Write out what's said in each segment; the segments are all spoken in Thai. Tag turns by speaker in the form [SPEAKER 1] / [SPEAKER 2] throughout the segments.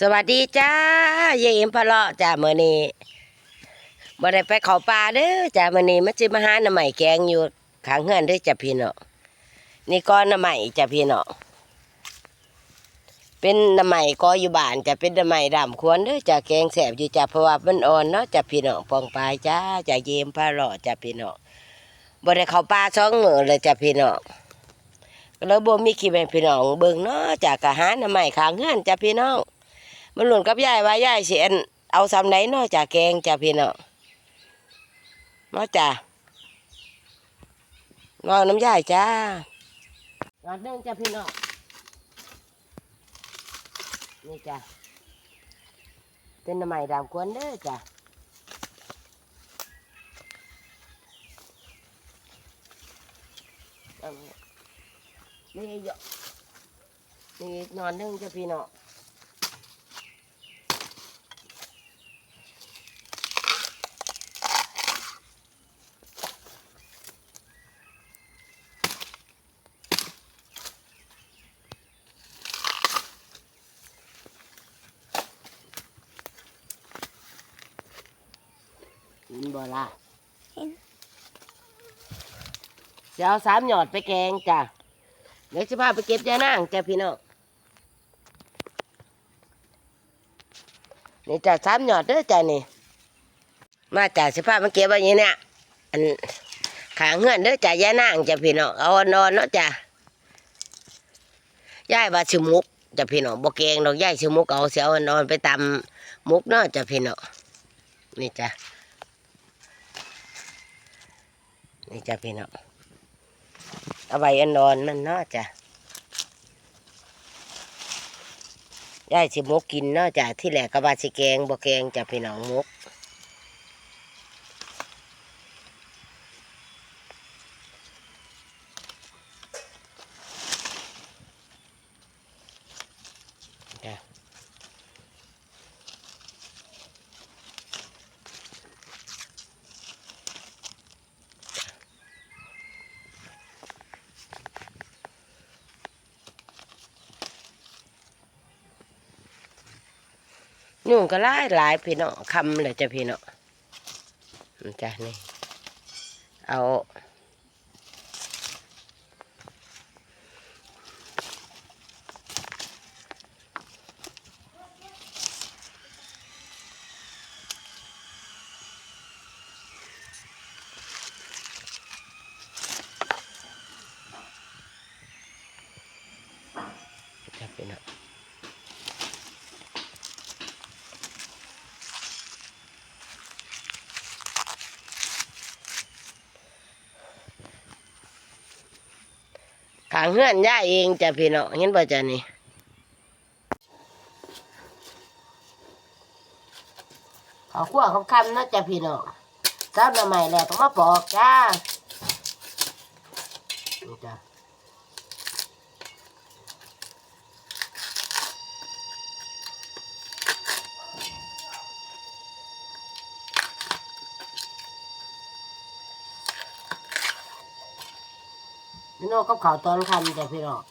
[SPEAKER 1] สวัสดีจ้าเยายเอ็มพะเลาะจ้ามือนี้บ่ได้ไปเขาป่าเด้อจ้ามือนี้มาสิมาหาหน่อไม้แกงอยู่ขางเฮือนเด้อจ้าพี่น้องนี่ก้อนหน่อไม้จ้าพี่น้องเป็นหน่อไม้กออยู่บ้านจ้ะเป็นหน่อไม้ดำควรเด้อจ้าแกงแซ่บอยู่จ้าเพราะว่ามันอ่อนเนาะจ้าพี่น้องปองปลายจ้าจ้าเยายเอ็มพะเลาะจ้าพี่น้องบ่ได้เขาป่าสองมือเลยจ้าพี่น้องก็เลยบ่มีคลิปให้พี่น้องเบิ่งเนาะจ้าก็หาหน่อไม้ขางเฮือนจ้าพี่น้อง มันหลุนกับยายว่ายายเสิอันเอาซ้ำไหนนาะจ่าแกงจ่าพี่เนาะนาะจ่ารอน้ำยายจ้ารอเนื่งจ้าพี่เนาะนี่จ้าเป็นน้ำใหม่ดาวกวนเด้อจ้านี่เยอะนี่นอนนื่งจ้าพี่เนาะ บ่ล่ะ
[SPEAKER 2] เห็น
[SPEAKER 1] จะเอาสามหยอดไปแกงจ้ะเดี๋ยวจะพาไปเก็บยานางจ้ะพี่น้องนี่จ้ะสามหยอดเด้อจ้ะนี่ มาจ้ะสิพามาเก็บไว้อย่างนี้เนี่ยอันขางเงื่อนเด้อจ้ะยานางจ้ะพี่น้องเอานอนเนาะจ้ะย่ายว่าชิมุกจ้ะพี่น้องบ่แกงดอกย่ายชิมุกเอาเสียเอานอนไปตำมุกเนาะจ้ะพี่น้องนี่จ้ะ นี่จ้ะพี่น้องเอาใบอันนอนมันเนาะจ้ะยายสิมกกินเนาะจ้ะที่แหลกกระบาสิแกงบ่แกงจ้ะพี่น้องมก ยุ่งก็หลายหลายพี่น้องคำเลยจ้ะพี่น้องจ้ะนี่ เอา ขางเฮือนย่าเองจ้ะพี่น้องเห็นบ่จ้ะนี่ขอขั้วคำๆนะจ้ะพี่น้องเจ้าหน่อใหม่แล้วต้องมาปอกจ้า พี่น้องกับข้าวตอนคำจ้ะพี่น้อง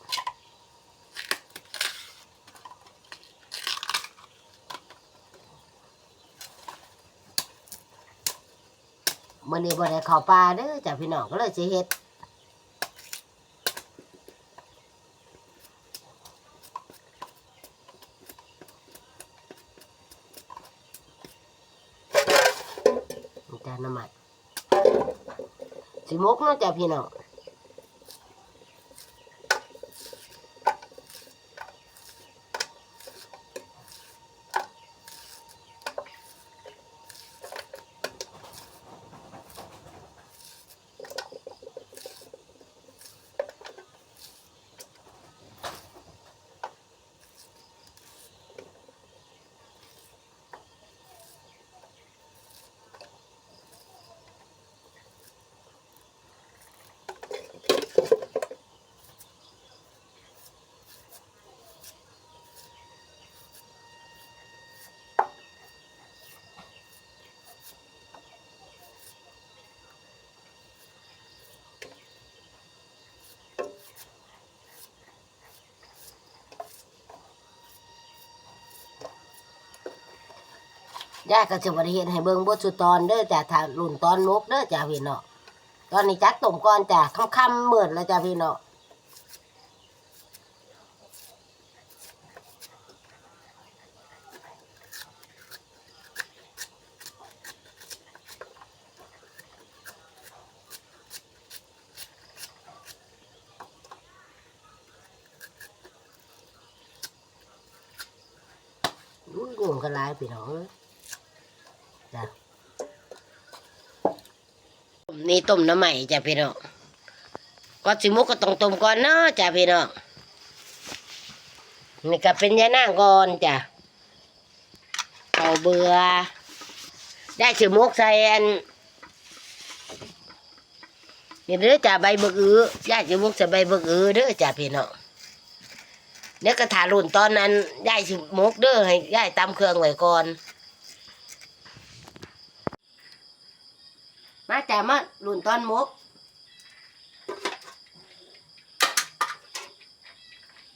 [SPEAKER 1] มื่อนี้บ่ได้เข้าป่าเด้อจ้ะพี่น้องก็เลยสิเฮ็ดนี่จ้ะน้ำมันสิมกเนาะจ้ะพี่น้อง ย่าก็จะบริเห็นให้เบิ่งบทสุดตอนเด้อจ้ะถ้ารุ่นตอนมกเด้อจ้ะพี่น้อตอนนี้จักต้มก่อนจ้ะค่ำๆมืดแล้วจ้ะพี่น้องอุ้ยงงกันหลายพี่น้อง นี่ต้มน้ำใหม่จ้ะพี่น้องก็สิมุกก็ต้องต้มก่อนเนาะจ้ะพี่น้องนี่ก็เป็นยานางก่อนจ้ะเอาเบื่อ ได้สิมุกใส่อันนี่เด้อจ้ะใบบกอือย่าสิมุกใส่ใบบักอืเด้อจ้ะพี่น้องเดี๋ยกระถารุ่นตอนนั้นยายสิมุกเด้อให้ยายตำเครื่องไว้ก่อน มาจ่มารุ่นตอนมก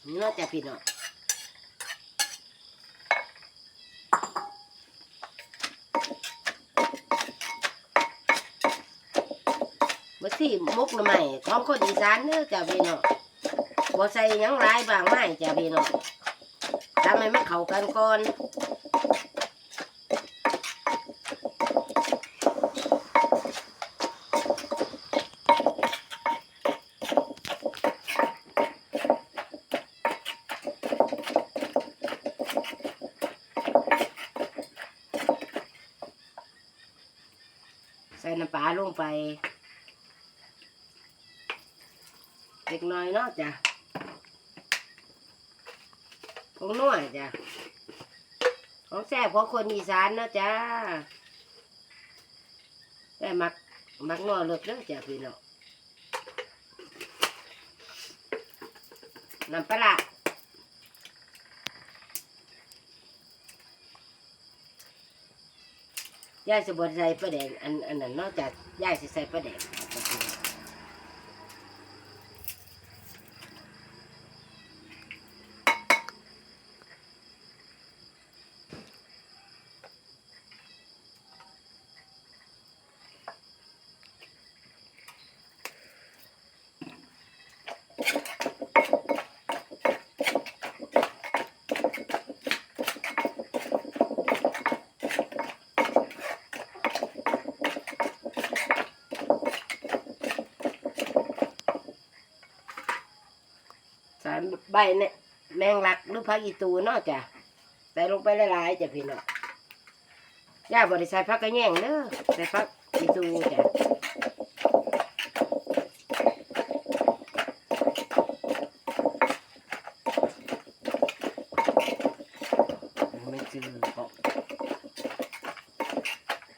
[SPEAKER 1] นี่เนาจ้ะพี่น้องมาที่มกหน่อใหม่ของคนอีสานเด้อจ้ะพี่น้องบ่ใส่ยังหลายบางไม้จ้ะพี่น้องทำให้มันเข้ากันก่อนใส่ น้ำปลาลงไปเล็กน้อยเนาะจ้ะของนัวจ้ะของแซ่บของคนอีสานเนาะจ้าแต่มักมักนัวเลิกเด้อจ้ะพี่น้องน้ำปลาร้า ยายสิบดใส่ปลาแดงอันอันนั้นนอกจากยายสิใส่ปลาแดง ใส่ใบเนี่ยแมงลักหรือผักอีตูเนาะจ้ะใส่ลงไปหลายๆจ้ะพี่น้องย่าบริใส่ผักกระแยงเด้อใส่ผักอีตูจ้ะไม่ซื้อกล่อง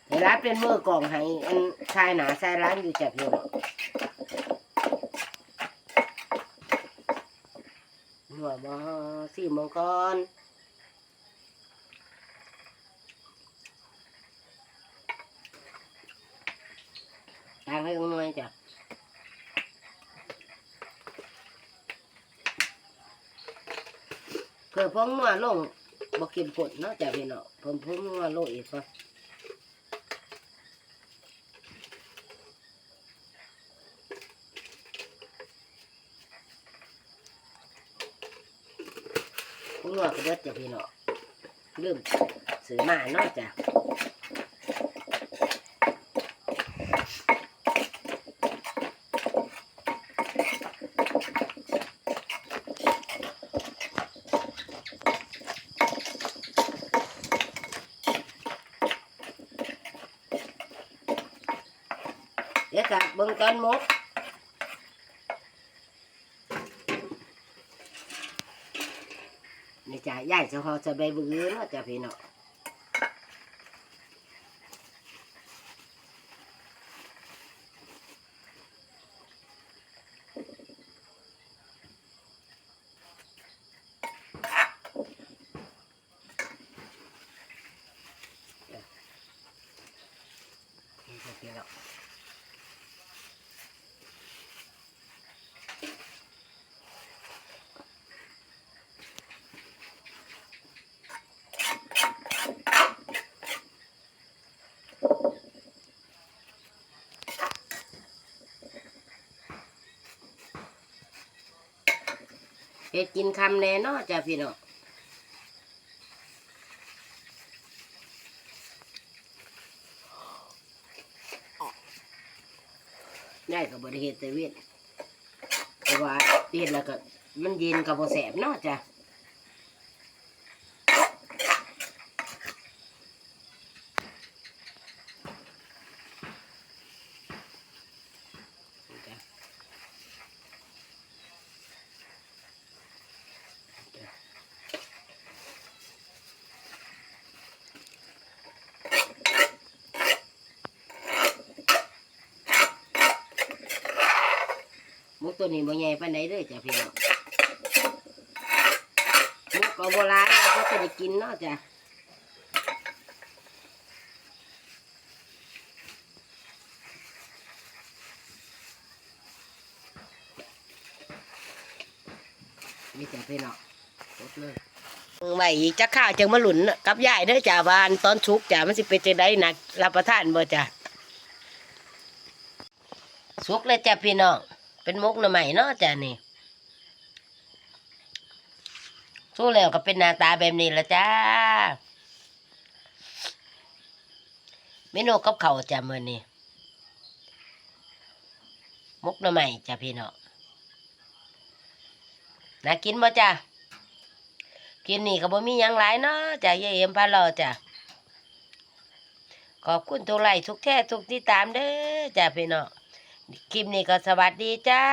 [SPEAKER 1] เวลาเป็นมือกล่องให้อันชายหนาชายร้านอยู่จับอยู่ หัวมาสี่โมงก่อนตางให้กันหน่อยจ้ะเพื่อพ้องนัวลงบ่กินผลเนาะจ้ะพี่เนาะผมผมว่าโลอีกก็ผ มว่าก็เด็ดจ้ะพี่เนาะลืมซื้อมาเนาะจ้ะเดี๋ยวกับเบิ่งตอนหมกนี่ จ้ะยายจะห่อจะใบบือเนาะจ้ะพี่เนาะ ฮ็ดกินคำแน่นอจ้ะพี่น้องได้กับบริเหตุแต่เวียนเพราะว่าเตียนแล้วก็มันเย็นกับบ่แสบเนาะจ้ะจ้ะ กตัวนี้บ่ใหญ่ปานใดเด้อจ้ะพี่น้องมุกก็บ่หลายเราก็จะได้กินเนาะจ้ะนี่จ้ะพี่น้องกดเลยไว้อีกจักข้าวจังมาหลุนกับยายเด้อจ้ะวาอันตอนชุกจ้ะมันสิเป็นจังไดหนักรับประทานบ่จ้ะสุกเลยจ้ะพี่น้อง เป็นมุกหน่อใหม่เนาะจ้ะนี่สู้แล้วก็เป็นหน้าตาแบบนี้ละจ้าเมนูกับเขาจ้ะมื้อนี้มุกหน่อใหม่จ้ะพี่เน้องน่ากินบ่จ้ะกินนี่ก็บ่มียังหลายเนาะจ้ะยายเอ็มพาเราจ้ะขอบคุณทุกไลค์ทุกแท้ทุกติดตามเด้อจ้ะพี่น้อง คลิปนี้ก็สวัสดีจ้า